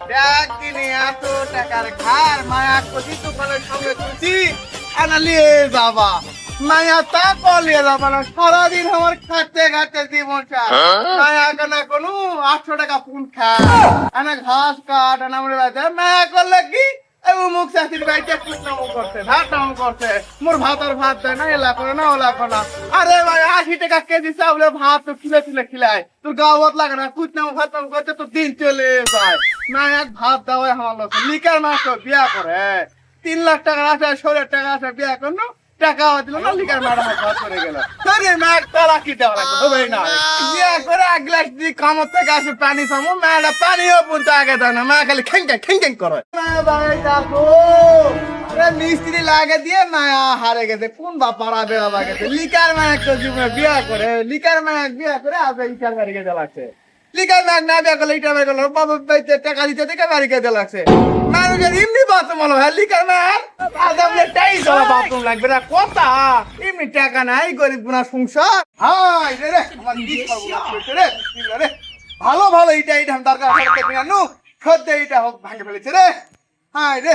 একদিনে এত টাকার খার মায়া কতি দোকানের সঙ্গে খুঁজি আনালিয়ে যাবা মায়া তা কলিয়ে যাবা না সারাদিন আমার খাটতে খাটতে জীবনটা। মায়া কেনা কোনো আটশো টাকা পুন খায়। আনা ঘাস কাট আনা মরে বাজে মায়া করলে কি? এই মুখ চাষির বাড়িতে কুটনামো করছে ভাত করছে। মোর দেয় না এলা করে না ওলা করে না। আরে ভাই আশি টাকা কেজি চাউলে ভাত তো খিলে খিলে খিলায়। তোর গাওয়াত লাগে না কুটনামো ভাত করতে তো দিন চলে এক ভাত দেওয়াই আমার লোক লিকার মাস বিয়া করে। তিন লাখ টাকা আছে ষোলো টাকা আছে, বিয়া করল। মারা আসে মায়েরা মিস্ত্রি লাগে দিয়ে মায়া হারে গেছে। কোন বাপারা বেড়া গেছে? লিকার মায়া তো জীবনে বিয়া করে, লিকার মায়া বিয়া করে আবে ইটার বাড়ি গেছে লাগছে। হ্যাঁ ভালো ভালো এইটা আমি দরকার হোক ভাঙে ফেলেছে রে। হাই রে।